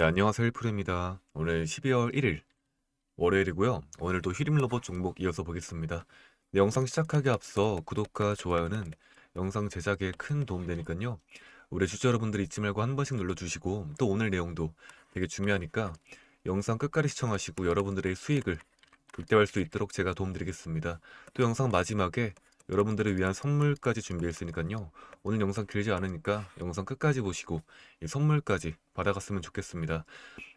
네, 안녕하세요. 힐프입니다. 오늘 12월 1일 월요일이고요. 오늘도 휴림 로봇 종목 이어서 보겠습니다. 네, 영상 시작하기 앞서 구독과 좋아요는 영상 제작에 큰 도움 되니까요. 우리 주주 여러분들 잊지 말고 한 번씩 눌러주시고 또 오늘 내용도 되게 중요하니까 영상 끝까지 시청하시고 여러분들의 수익을 극대화할 수 있도록 제가 도움드리겠습니다. 또 영상 마지막에 여러분들을 위한 선물까지 준비했으니까요. 오늘 영상 길지 않으니까 영상 끝까지 보시고 이 선물까지 받아갔으면 좋겠습니다.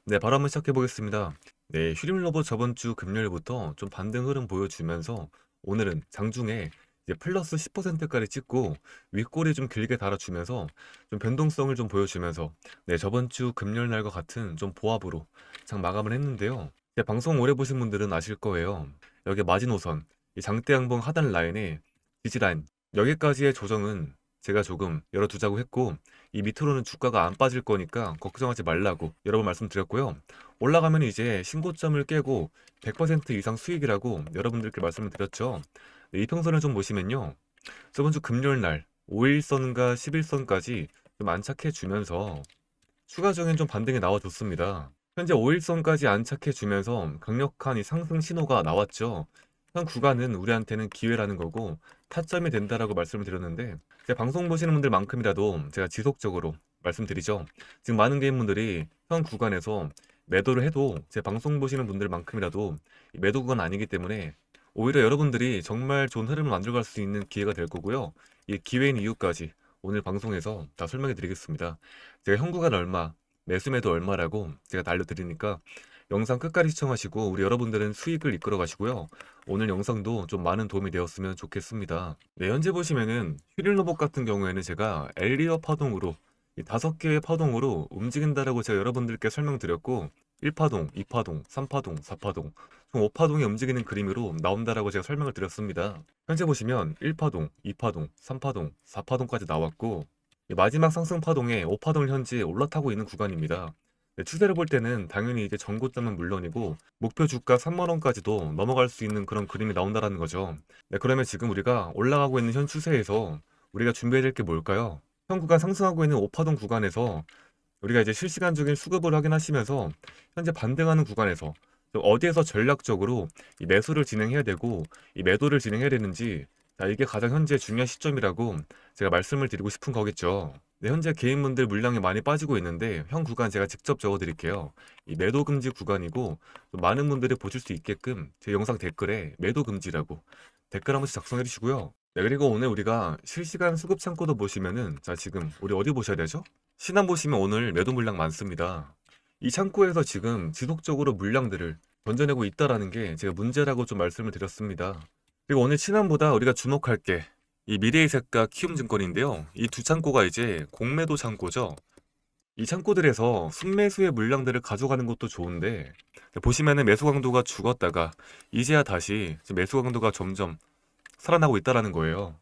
네, 바로 한번 시작해 보겠습니다. 네, 휴림 로봇 저번 주 금요일부터 좀 반등 흐름 보여주면서 오늘은 장중에 이제 플러스 10%까지 찍고 윗꼬리 좀 길게 달아주면서 좀 변동성을 좀 보여주면서 네, 저번 주 금요일 날과 같은 좀 보합으로 장 마감을 했는데요. 네, 방송 오래 보신 분들은 아실 거예요. 여기 마지노선, 이 장대 양봉 하단 라인에 지지라인 여기까지의 조정은 제가 조금 열어두자고 했고 이 밑으로는 주가가 안 빠질 거니까 걱정하지 말라고 여러 번 말씀드렸고요. 올라가면 이제 신고점을 깨고 100% 이상 수익이라고 여러분들께 말씀을 드렸죠. 네, 이평선을 좀 보시면요. 저번 주 금요일 날 5일선과 11선까지 좀 안착해 주면서 추가적인 좀 반등이 나와줬습니다. 현재 5일선까지 안착해 주면서 강력한 이 상승 신호가 나왔죠. 현 구간은 우리한테는 기회라는 거고 타점이 된다라고 말씀을 드렸는데 제 방송 보시는 분들만큼이라도 제가 지속적으로 말씀드리죠. 지금 많은 개인분들이 현 구간에서 매도를 해도 제 방송 보시는 분들만큼이라도 매도 구간 아니기 때문에 오히려 여러분들이 정말 좋은 흐름을 만들어갈 수 있는 기회가 될 거고요. 이 기회인 이유까지 오늘 방송에서 다 설명해 드리겠습니다. 제가 현 구간 얼마, 매수 매도 얼마라고 제가 다 알려드리니까 영상 끝까지 시청하시고 우리 여러분들은 수익을 이끌어 가시고요. 오늘 영상도 좀 많은 도움이 되었으면 좋겠습니다. 네, 현재 보시면은 휴일 로봇 같은 경우에는 제가 엘리어 파동으로 이 다섯 개의 파동으로 움직인다라고 제가 여러분들께 설명드렸고 1파동, 2파동, 3파동, 4파동, 총 5파동이 움직이는 그림으로 나온다라고 제가 설명을 드렸습니다. 현재 보시면 1파동, 2파동, 3파동, 4파동까지 나왔고 마지막 상승 파동에 5파동을 현재 올라타고 있는 구간입니다. 네, 추세를 볼 때는 당연히 이제 전고점은 물론이고 목표 주가 3만 원까지도 넘어갈 수 있는 그런 그림이 나온다라는 거죠. 네, 그러면 지금 우리가 올라가고 있는 현 추세에서 우리가 준비해야 될 게 뭘까요? 현 구간 상승하고 있는 5파동 구간에서 우리가 이제 실시간적인 수급을 확인하시면서 현재 반등하는 구간에서 어디에서 전략적으로 이 매수를 진행해야 되고 이 매도를 진행해야 되는지 자, 이게 가장 현재 중요한 시점이라고 제가 말씀을 드리고 싶은 거겠죠. 네, 현재 개인분들 물량이 많이 빠지고 있는데 현 구간 제가 직접 적어드릴게요. 이 매도 금지 구간이고 많은 분들이 보실 수 있게끔 제 영상 댓글에 매도 금지라고 댓글 한 번씩 작성해 주시고요. 네, 그리고 오늘 우리가 실시간 수급 창고도 보시면은 자 지금 우리 어디 보셔야 되죠? 신한 보시면 오늘 매도 물량 많습니다. 이 창고에서 지금 지속적으로 물량들을 던져내고 있다라는 게 제가 문제라고 좀 말씀을 드렸습니다. 그리고 오늘 신한보다 우리가 주목할 게 이 미래의 색과 키움증권인데요. 이 두 창고가 이제 공매도 창고죠. 이 창고들에서 순매수의 물량들을 가져가는 것도 좋은데 보시면은 매수 강도가 죽었다가 이제야 다시 매수 강도가 점점 살아나고 있다라는 거예요.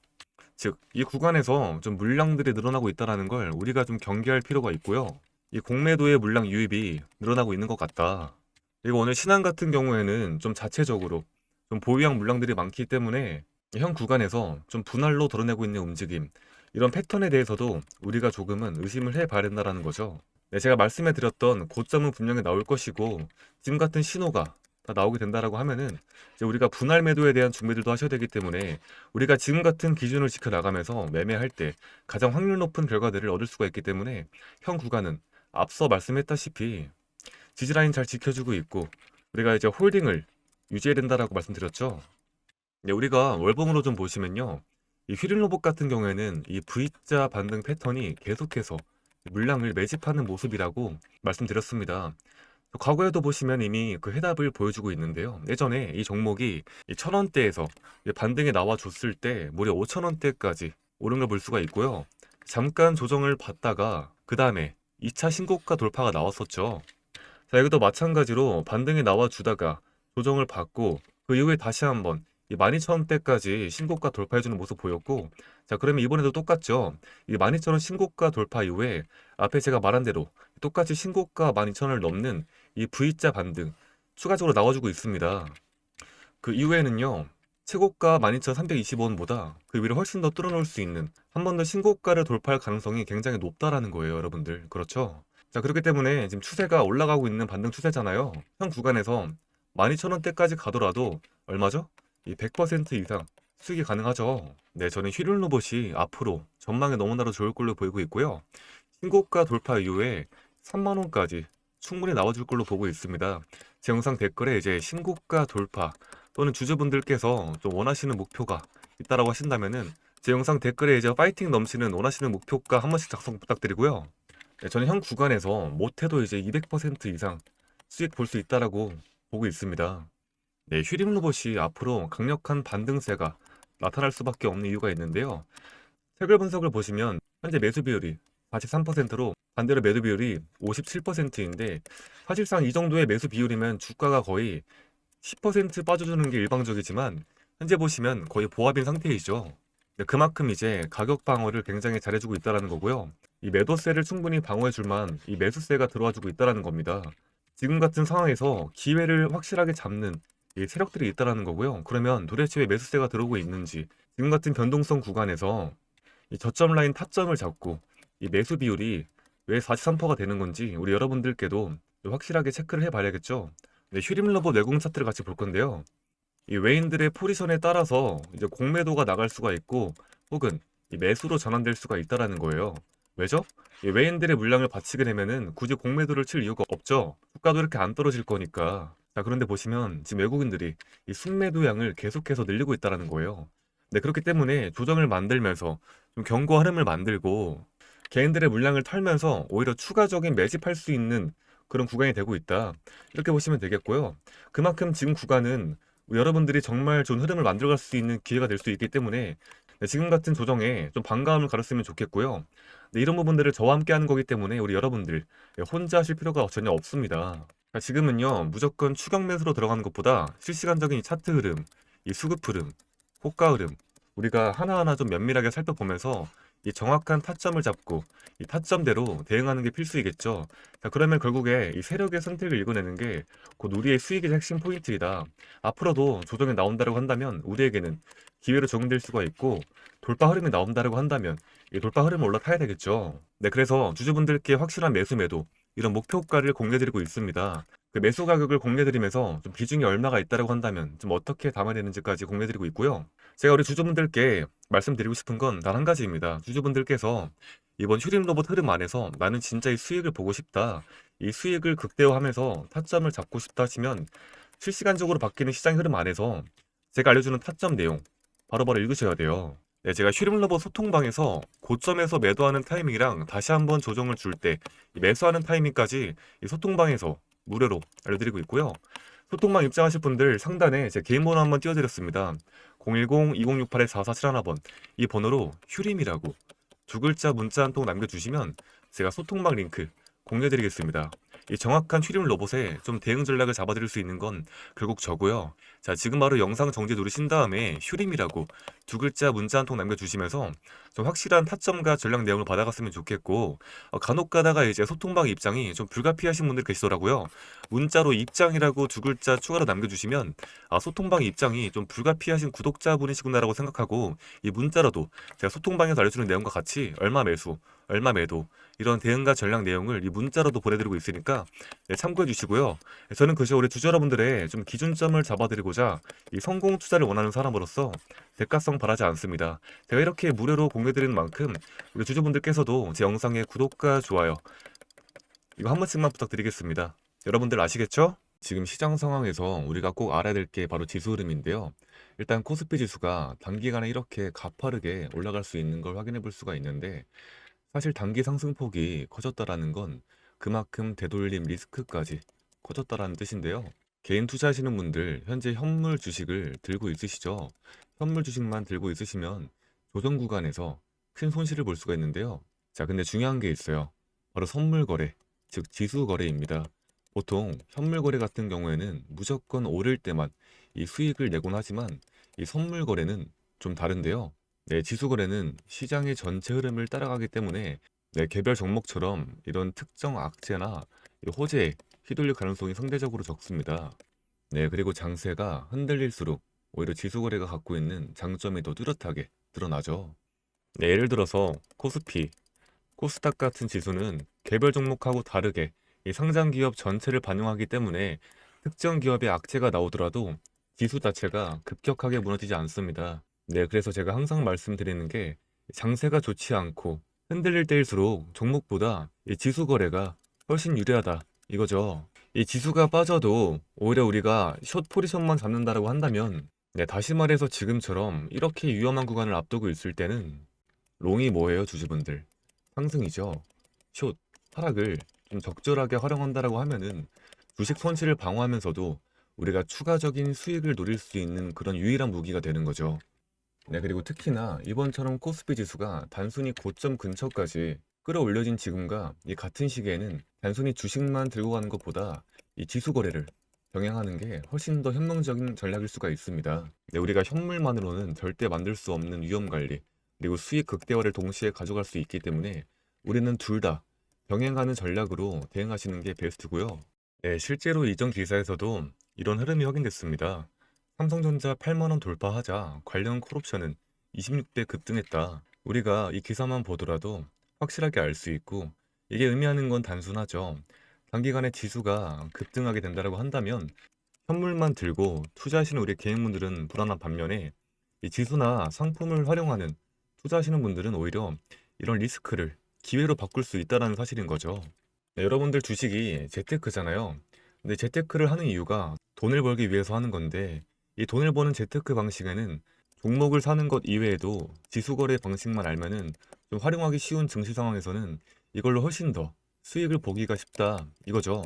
즉, 이 구간에서 좀 물량들이 늘어나고 있다라는 걸 우리가 좀 경계할 필요가 있고요. 이 공매도의 물량 유입이 늘어나고 있는 것 같다. 그리고 오늘 신한 같은 경우에는 좀 자체적으로 좀 보유형 물량들이 많기 때문에 현 구간에서 좀 분할로 드러내고 있는 움직임 이런 패턴에 대해서도 우리가 조금은 의심을 해봐야 된다는 거죠. 네, 제가 말씀해 드렸던 고점은 분명히 나올 것이고 지금 같은 신호가 다 나오게 된다라고 하면은 이제 우리가 분할 매도에 대한 준비들도 하셔야 되기 때문에 우리가 지금 같은 기준을 지켜 나가면서 매매할 때 가장 확률 높은 결과들을 얻을 수가 있기 때문에 현 구간은 앞서 말씀했다시피 지지라인 잘 지켜주고 있고 우리가 이제 홀딩을 유지해야 된다라고 말씀드렸죠. 네, 우리가 월봉으로 좀 보시면요. 이 휘린 로봇 같은 경우에는 이 V자 반등 패턴이 계속해서 물량을 매집하는 모습이라고 말씀드렸습니다. 과거에도 보시면 이미 그 해답을 보여주고 있는데요. 예전에 이 종목이 이 천원대에서 반등이 나와줬을 때 무려 5천원대까지 오른 걸 볼 수가 있고요. 잠깐 조정을 받다가 그 다음에 2차 신고가 돌파가 나왔었죠. 자, 여기도 마찬가지로 반등이 나와주다가 조정을 받고 그 이후에 다시 한번 이 12,000원대까지 신고가 돌파해주는 모습 보였고 자 그러면 이번에도 똑같죠 이 12,000원 신고가 돌파 이후에 앞에 제가 말한 대로 똑같이 신고가 12,000원을 넘는 이 V자 반등 추가적으로 나와주고 있습니다 그 이후에는요 최고가 12,325원보다 그 위로 훨씬 더 뚫어놓을 수 있는 한 번 더 신고가를 돌파할 가능성이 굉장히 높다라는 거예요 여러분들 그렇죠 자, 그렇기 때문에 지금 추세가 올라가고 있는 반등 추세잖아요. 현 구간에서 12,000원대까지 가더라도 얼마죠? 이 100% 이상 수익이 가능하죠. 네, 저는 휘륜 로봇이 앞으로 전망에 너무나도 좋을 걸로 보이고 있고요. 신고가 돌파 이후에 3만 원까지 충분히 나와줄 걸로 보고 있습니다. 제 영상 댓글에 이제 신고가 돌파 또는 주주분들께서 좀 원하시는 목표가 있다라고 하신다면은 제 영상 댓글에 이제 파이팅 넘치는 원하시는 목표가 한 번씩 작성 부탁드리고요. 네, 저는 현 구간에서 못해도 이제 200% 이상 수익 볼 수 있다라고 보고 있습니다. 네, 휘림 로봇이 앞으로 강력한 반등세가 나타날 수밖에 없는 이유가 있는데요. 색을 분석을 보시면 현재 매수 비율이 43%로 반대로 매도 비율이 57%인데 사실상 이 정도의 매수 비율이면 주가가 거의 10% 빠져주는 게 일방적이지만 현재 보시면 거의 보합인 상태이죠. 네, 그만큼 이제 가격 방어를 굉장히 잘해주고 있다는 거고요. 이 매도세를 충분히 방어해줄만 이 매수세가 들어와주고 있다는 겁니다. 지금 같은 상황에서 기회를 확실하게 잡는 이 세력들이 있다는 거고요. 그러면 도대체 왜 매수세가 들어오고 있는지 지금 같은 변동성 구간에서 이 저점 라인 타점을 잡고 이 매수 비율이 왜 43%가 되는 건지 우리 여러분들께도 확실하게 체크를 해봐야겠죠. 네, 휴림러버 내공 차트를 같이 볼 건데요. 이 외인들의 포지션에 따라서 이제 공매도가 나갈 수가 있고 혹은 이 매수로 전환될 수가 있다라는 거예요. 왜죠? 이 외인들의 물량을 받치게 되면은 굳이 공매도를 칠 이유가 없죠. 주가도 이렇게 안 떨어질 거니까. 자, 그런데 보시면 지금 외국인들이 이 순매도량을 계속해서 늘리고 있다라는 거예요. 네, 그렇기 때문에 조정을 만들면서 좀 견고 흐름을 만들고 개인들의 물량을 털면서 오히려 추가적인 매집할 수 있는 그런 구간이 되고 있다. 이렇게 보시면 되겠고요. 그만큼 지금 구간은 여러분들이 정말 좋은 흐름을 만들어갈 수 있는 기회가 될 수 있기 때문에 네, 지금 같은 조정에 좀 반가움을 가졌으면 좋겠고요. 네, 이런 부분들을 저와 함께 하는 거기 때문에 우리 여러분들 네, 혼자 하실 필요가 전혀 없습니다. 자, 지금은요 무조건 추격 매수로 들어가는 것보다 실시간적인 이 차트 흐름, 이 수급 흐름, 호가 흐름 우리가 하나하나 좀 면밀하게 살펴보면서 이 정확한 타점을 잡고 이 타점대로 대응하는 게 필수이겠죠. 자, 그러면 결국에 이 세력의 선택을 읽어내는 게 곧 우리의 수익의 핵심 포인트이다. 앞으로도 조정이 나온다고 한다면 우리에게는 기회로 적용될 수가 있고 돌파 흐름이 나온다고 한다면 이 돌파 흐름을 올라타야 되겠죠. 네, 그래서 주주분들께 확실한 매수 매도 이런 목표가를 공개드리고 있습니다. 그 매수 가격을 공개드리면서 좀 비중이 얼마가 있다고 한다면 좀 어떻게 담아내는지까지 공개드리고 있고요. 제가 우리 주주분들께 말씀드리고 싶은 건 단 한 가지입니다. 주주분들께서 이번 휴림 로봇 흐름 안에서 나는 진짜 이 수익을 보고 싶다. 이 수익을 극대화하면서 타점을 잡고 싶다 하시면 실시간적으로 바뀌는 시장 흐름 안에서 제가 알려주는 타점 내용 바로바로 읽으셔야 돼요. 네, 제가 로봇 소통방에서 고점에서 매도하는 타이밍이랑 다시 한번 조정을 줄 때 매수하는 타이밍까지 이 소통방에서 무료로 알려드리고 있고요. 소통방 입장하실 분들 상단에 제 개인 번호 한번 띄워드렸습니다. 010-2068-4471번 이 번호로 휴림이라고 두 글자 문자 한 통 남겨주시면 제가 소통방 링크 공유해드리겠습니다. 이 정확한 휴림 로봇에 좀 대응 전략을 잡아드릴 수 있는 건 결국 저고요. 자, 지금 바로 영상 정지 누르신 다음에 휴림이라고 두 글자 문자 한 통 남겨주시면서 좀 확실한 타점과 전략 내용을 받아갔으면 좋겠고 어, 간혹 가다가 이제 소통방 입장이 좀 불가피하신 분들 계시더라고요. 문자로 입장이라고 두 글자 추가로 남겨주시면 아, 소통방 입장이 좀 불가피하신 구독자분이시구나라고 생각하고 이 문자로도 제가 소통방에서 알려주는 내용과 같이 얼마 매수, 얼마 매도 이런 대응과 전략 내용을 이 문자로도 보내드리고 있으니까 네, 참고해 주시고요. 네, 저는 그저 우리 여러분들의 좀 기준점을 잡아드리고자 이 성공 투자를 원하는 사람으로서 대가성 바라지 않습니다. 제가 이렇게 무료로 공개드리는 만큼 우리 주주분들께서도 제 영상에 구독과 좋아요 이거 한 번씩만 부탁드리겠습니다. 여러분들 아시겠죠? 지금 시장 상황에서 우리가 꼭 알아야 될 게 바로 지수 흐름인데요. 일단 코스피 지수가 단기간에 이렇게 가파르게 올라갈 수 있는 걸 확인해 볼 수가 있는데 사실 단기 상승폭이 커졌다라는 건 그만큼 되돌림 리스크까지 커졌다라는 뜻인데요. 개인 투자하시는 분들 현재 현물 주식을 들고 있으시죠? 현물 주식만 들고 있으시면 조정 구간에서 큰 손실을 볼 수가 있는데요. 자, 근데 중요한 게 있어요. 바로 선물 거래, 즉 지수 거래입니다. 보통 현물 거래 같은 경우에는 무조건 오를 때만 이 수익을 내곤 하지만 이 선물 거래는 좀 다른데요. 네, 지수 거래는 시장의 전체 흐름을 따라가기 때문에 네, 개별 종목처럼 이런 특정 악재나 이 호재에 휘둘릴 가능성이 상대적으로 적습니다. 네, 그리고 장세가 흔들릴수록 오히려 지수 거래가 갖고 있는 장점이 더 뚜렷하게 드러나죠. 네, 예를 들어서 코스피, 코스닥 같은 지수는 개별 종목하고 다르게 이 상장 기업 전체를 반영하기 때문에 특정 기업의 악재가 나오더라도 지수 자체가 급격하게 무너지지 않습니다. 네, 그래서 제가 항상 말씀드리는 게 장세가 좋지 않고 흔들릴 때일수록 종목보다 이 지수 거래가 훨씬 유리하다 이거죠. 이 지수가 빠져도 오히려 우리가 숏 포지션만 잡는다라고 한다면 네, 다시 말해서 지금처럼 이렇게 위험한 구간을 앞두고 있을 때는 롱이 뭐예요, 주주분들? 상승이죠. 숏, 하락을 좀 적절하게 활용한다라고 하면은 주식 손실을 방어하면서도 우리가 추가적인 수익을 노릴 수 있는 그런 유일한 무기가 되는 거죠. 네, 그리고 특히나 이번처럼 코스피 지수가 단순히 고점 근처까지 끌어올려진 지금과 이 같은 시기에는 단순히 주식만 들고 가는 것보다 이 지수 거래를 병행하는 게 훨씬 더 현명적인 전략일 수가 있습니다. 네, 우리가 현물만으로는 절대 만들 수 없는 위험 관리, 그리고 수익 극대화를 동시에 가져갈 수 있기 때문에 우리는 둘 다 병행하는 전략으로 대응하시는 게 베스트고요. 네, 실제로 이전 기사에서도 이런 흐름이 확인됐습니다. 삼성전자 8만원 돌파하자 관련 콜옵션은 26배 급등했다. 우리가 이 기사만 보더라도 확실하게 알 수 있고 이게 의미하는 건 단순하죠. 단기간에 지수가 급등하게 된다고 한다면 현물만 들고 투자하시는 우리 개인분들은 불안한 반면에 이 지수나 상품을 활용하는 투자하시는 분들은 오히려 이런 리스크를 기회로 바꿀 수 있다는 사실인 거죠. 네, 여러분들 주식이 재테크잖아요. 근데 재테크를 하는 이유가 돈을 벌기 위해서 하는 건데 이 돈을 버는 재테크 방식에는 종목을 사는 것 이외에도 지수 거래 방식만 알면은 좀 활용하기 쉬운 증시 상황에서는 이걸로 훨씬 더 수익을 보기가 쉽다 이거죠.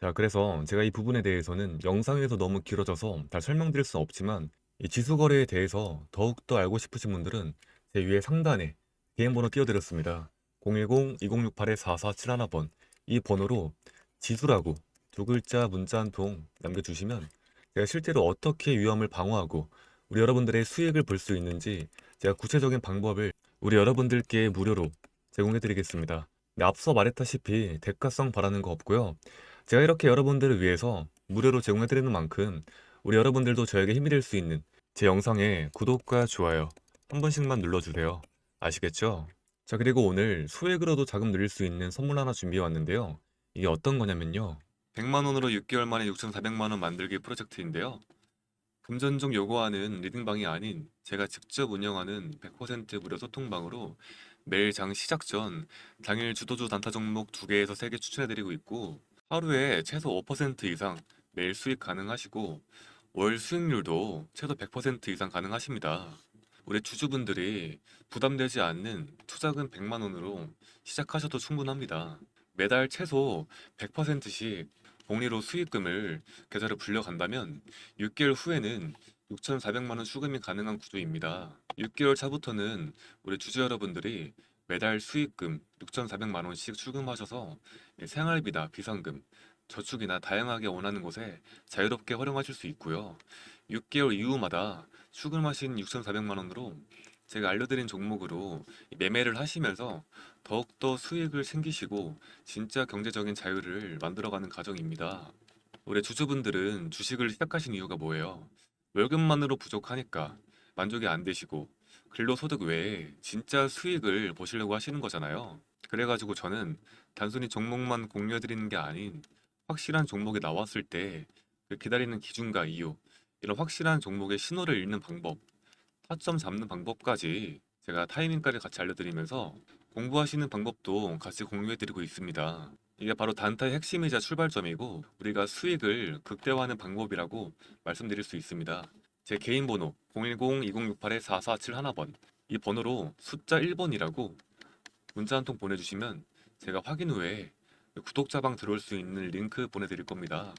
자, 그래서 제가 이 부분에 대해서는 영상에서 너무 길어져서 다 설명드릴 수는 없지만 이 지수 거래에 대해서 더욱더 알고 싶으신 분들은 제 위에 상단에 개인 번호 띄워드렸습니다. 010-2068-4471번 이 번호로 지수라고 두 글자 문자 한 통 남겨주시면 제가 실제로 어떻게 위험을 방어하고 우리 여러분들의 수익을 볼 수 있는지 제가 구체적인 방법을 우리 여러분들께 무료로 제공해 드리겠습니다. 네, 앞서 말했다시피 대가성 바라는 거 없고요. 제가 이렇게 여러분들을 위해서 무료로 제공해 드리는 만큼 우리 여러분들도 저에게 힘이 될 수 있는 제 영상에 구독과 좋아요 한 번씩만 눌러주세요. 아시겠죠? 자, 그리고 오늘 소액으로도 자금 늘릴 수 있는 선물 하나 준비해 왔는데요. 이게 어떤 거냐면요. 100만 원으로 6개월 만에 6,400만 원 만들기 프로젝트인데요. 금전적 요구하는 리딩방이 아닌 제가 직접 운영하는 100% 무료 소통방으로 매일 장 시작 전 당일 주도주 단타 종목 2개에서 3개 추천해드리고 있고 하루에 최소 5% 이상 매일 수익 가능하시고 월 수익률도 최소 100% 이상 가능하십니다. 우리 주주분들이 부담되지 않는 투자금 100만 원으로 시작하셔도 충분합니다. 매달 최소 100%씩 복리로 수익금을 계좌로 불려간다면 6개월 후에는 6,400만 원 수금이 가능한 구조입니다. 6개월 차부터는 우리 주주 여러분들이 매달 수익금 6,400만 원씩 출금하셔서 생활비나 비상금, 저축이나 다양하게 원하는 곳에 자유롭게 활용하실 수 있고요. 6개월 이후마다 출금하신 6,400만 원으로 제가 알려드린 종목으로 매매를 하시면서 더욱더 수익을 챙기시고 진짜 경제적인 자유를 만들어가는 과정입니다. 우리 주주분들은 주식을 시작하신 이유가 뭐예요? 월급만으로 부족하니까 만족이 안 되시고 근로소득 외에 진짜 수익을 보시려고 하시는 거잖아요. 그래가지고 저는 단순히 종목만 공유해드리는 게 아닌 확실한 종목이 나왔을 때그 기다리는 기준과 이유, 이런 확실한 종목의 신호를 읽는 방법, 타점 잡는 방법까지 제가 타이밍까지 같이 알려드리면서 공부하시는 방법도 같이 공유해드리고 있습니다. 이게 바로 단타의 핵심이자 출발점이고 우리가 수익을 극대화하는 방법이라고 말씀드릴 수 있습니다. 제 개인 번호 010-2068-4471번 이 번호로 숫자 1번이라고 문자 한 통 보내주시면 제가 확인 후에 구독자방 들어올 수 있는 링크 보내드릴 겁니다.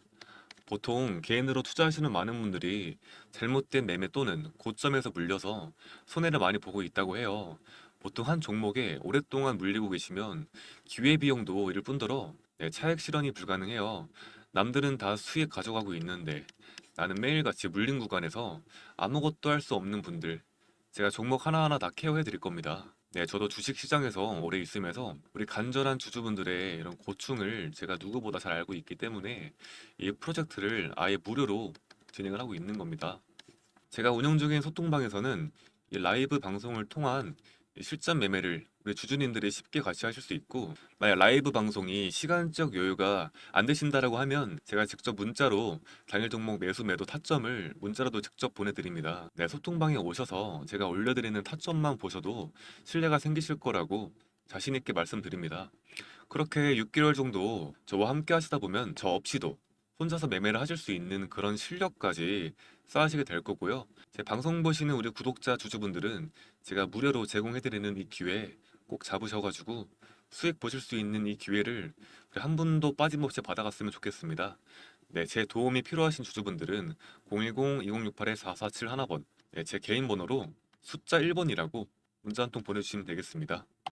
보통 개인으로 투자하시는 많은 분들이 잘못된 매매 또는 고점에서 물려서 손해를 많이 보고 있다고 해요. 보통 한 종목에 오랫동안 물리고 계시면 기회비용도 일 뿐더러 네, 차액 실현이 불가능해요. 남들은 다 수익 가져가고 있는데 나는 매일같이 물린 구간에서 아무것도 할 수 없는 분들 제가 종목 하나하나 다 케어해 드릴 겁니다. 네, 저도 주식 시장에서 오래 있으면서 우리 간절한 주주분들의 이런 고충을 제가 누구보다 잘 알고 있기 때문에 이 프로젝트를 아예 무료로 진행을 하고 있는 겁니다. 제가 운영 중인 소통방에서는 이 라이브 방송을 통한 이 실전 매매를 우리 주주님들이 쉽게 같이 하실 수 있고 만약 라이브 방송이 시간적 여유가 안 되신다라고 하면 제가 직접 문자로 당일 종목 매수 매도 타점을 문자로도 직접 보내드립니다. 네, 소통방에 오셔서 제가 올려드리는 타점만 보셔도 신뢰가 생기실 거라고 자신 있게 말씀드립니다. 그렇게 6개월 정도 저와 함께 하시다 보면 저 없이도 혼자서 매매를 하실 수 있는 그런 실력까지 쌓으시게 될 거고요. 제 방송 보시는 우리 구독자 주주분들은 제가 무료로 제공해드리는 이 기회 꼭 잡으셔가지고 수익 보실 수 있는 이 기회를 한 분도 빠짐없이 받아갔으면 좋겠습니다. 네, 제 도움이 필요하신 주주분들은 010-2068-4471번 네, 제 개인 번호로 숫자 1번이라고 문자 한 통 보내주시면 되겠습니다.